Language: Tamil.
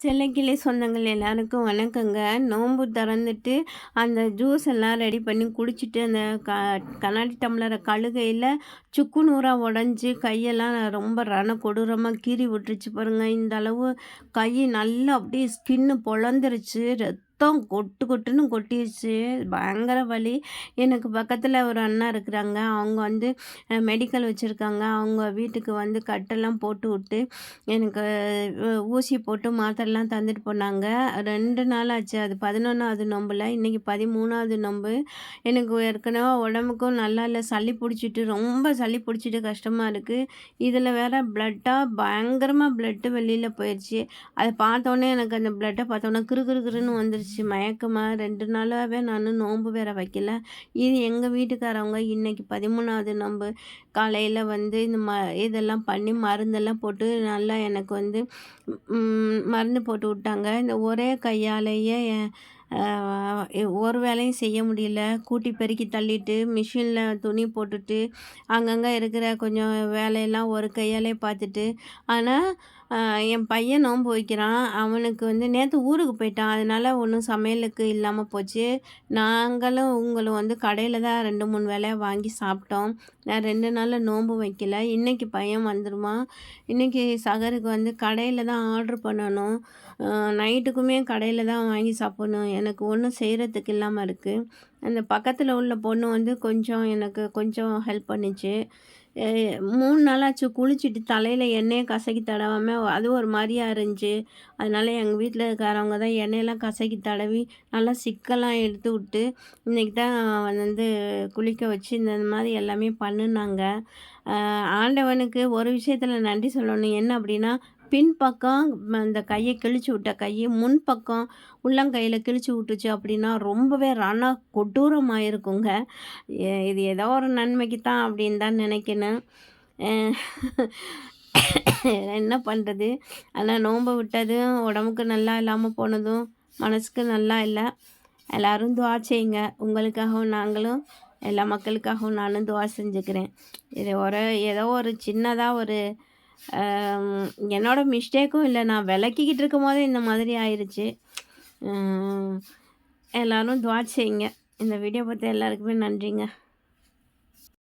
செல்லக்கிளி சொந்தங்கள் எல்லாருக்கும் வணக்கங்க. நோன்பு திறந்துட்டு அந்த ஜூஸ் எல்லாம் ரெடி பண்ணி குடிச்சிட்டு அந்த க கண்ணாடி டம்ளரை கழுகையில் சுக்கு நூறாக உடஞ்சி கையெல்லாம் ரொம்ப ரண கொடூரமாக கீறி விட்டுருச்சு பாருங்கள் இந்த அளவு கை நல்லா அப்படியே ஸ்கின்னு பொழந்துருச்சு. ரத்தம் கொட்டு கொட்டுன்னு கொட்டிடுச்சு பயங்கர வலி. எனக்கு பக்கத்தில் ஒரு அண்ணா இருக்கிறாங்க. அவங்க வந்து மெடிக்கல் வச்சுருக்காங்க. அவங்க வீட்டுக்கு வந்து கட்டெல்லாம் போட்டு விட்டு எனக்கு ஊசி போட்டு மாத்திரைலாம் தந்துட்டு போனாங்க. ரெண்டு நாள் ஆச்சு. அது பதினொன்றாவது நொம்பில். இன்றைக்கி பதிமூணாவது நொம்பு. எனக்கு ஏற்கனவே உடம்புக்கும் நல்லா இல்லை. சளி பிடிச்சிட்டு ரொம்ப சளி பிடிச்சிட்டு கஷ்டமாக இருக்குது இதில் வேறு ப்ளட்டாக பயங்கரமாக ப்ளட்டு வெளியில் போயிடுச்சு அதை பார்த்தோன்னே எனக்கு அந்த ப்ளட்டை பார்த்தோன்னே கிரு கிரு கிருன்னு வந்துருச்சு. வந்துருச்சு மயக்கமாக ரெண்டு நாளாகவே நான் நோன்பு வேற வைக்கல. இது எங்கள் வீட்டுக்காரவங்க இன்றைக்கி பதிமூணாவது நோன்பு காலையில் வந்து இந்த ம இதெல்லாம் பண்ணி மருந்தெல்லாம் போட்டு நல்லா எனக்கு வந்து மருந்து போட்டு விட்டாங்க. இந்த ஒரே கையாலேயே ஒரு வேலையும் செய்ய முடியல. கூட்டி பெருக்கி தள்ளிட்டு மிஷினில் துணி போட்டுட்டு அங்கங்கே இருக்கிற கொஞ்சம் வேலையெல்லாம் ஒரு கையாலே பார்த்துட்டு. ஆனால் என் பையன் நோன்பு வைக்கிறான் அவனுக்கு வந்து நேற்று ஊருக்கு போயிட்டான். அதனால் ஒன்றும் சமையலுக்கு இல்லாமல் போச்சு. நாங்களும் உங்களும் வந்து கடையில் தான் ரெண்டு மூணு வேலையாக வாங்கி சாப்பிட்டோம். நான் ரெண்டு நாளில் நோன்பு வைக்கல. இன்றைக்கி பையன் வந்துடுமா இன்றைக்கி சகருக்கு வந்து கடையில் தான் ஆர்டர் பண்ணணும். நைட்டுக்குமே கடையில் தான் வாங்கி சாப்பிட்ணும். எனக்கு ஒன்றும் செய்கிறதுக்கு இல்லாமல் இருக்குது அந்த பக்கத்தில் உள்ள பொண்ணு வந்து கொஞ்சம் எனக்கு கொஞ்சம் ஹெல்ப் பண்ணிச்சு. மூணு நாளாச்சு குளிச்சுட்டு தலையில் எண்ணெயை கசக்கி தடவாமல் அது ஒரு மாதிரியாக இருந்துச்சு. அதனால் எங்கள் வீட்டில் இருக்கிறவங்க தான் எண்ணெயெல்லாம் கசக்கி தடவி நல்லா சிக்கெல்லாம் எடுத்து விட்டு இன்றைக்கி தான் வந்து குளிக்க வச்சு இந்த மாதிரி எல்லாமே பண்ணுனாங்க. ஆண்டவனுக்கு ஒரு விஷயத்தில் நன்றி சொல்லணும். என்ன அப்படின்னா பின்பக்கம் அந்த கையை கிழிச்சு விட்ட கையை முன்பக்கம் உள்ளங்கையில் கிழிச்சு விட்டுச்சு அப்படின்னா ரொம்பவே ரண கொடூரமாக இருக்குங்க இது ஏதோ ஒரு நன்மைக்கு தான் அப்படின்னு தான் நினைக்கணும். என்ன பண்ணுறது ஆனால் நோன்பு விட்டதும் உடம்புக்கு நல்லா இல்லாமல் போனதும் மனசுக்கு நல்லா இல்லை. எல்லோரும் துவா செய்யுங்க. உங்களுக்காகவும் நாங்களும் எல்லா மக்களுக்காகவும் நானும் துவா செஞ்சுக்கிறேன். இது ஒரு ஏதோ ஒரு சின்னதாக ஒரு என்னோடய மிஸ்டேக்கும் இல்லை நான் விளக்கிக்கிட்டு இருக்கும் போதே இந்த மாதிரி ஆயிடுச்சு எல்லோரும் துவா செய்யுங்க. இந்த வீடியோ பார்த்த எல்லாருக்குமே நன்றிங்க.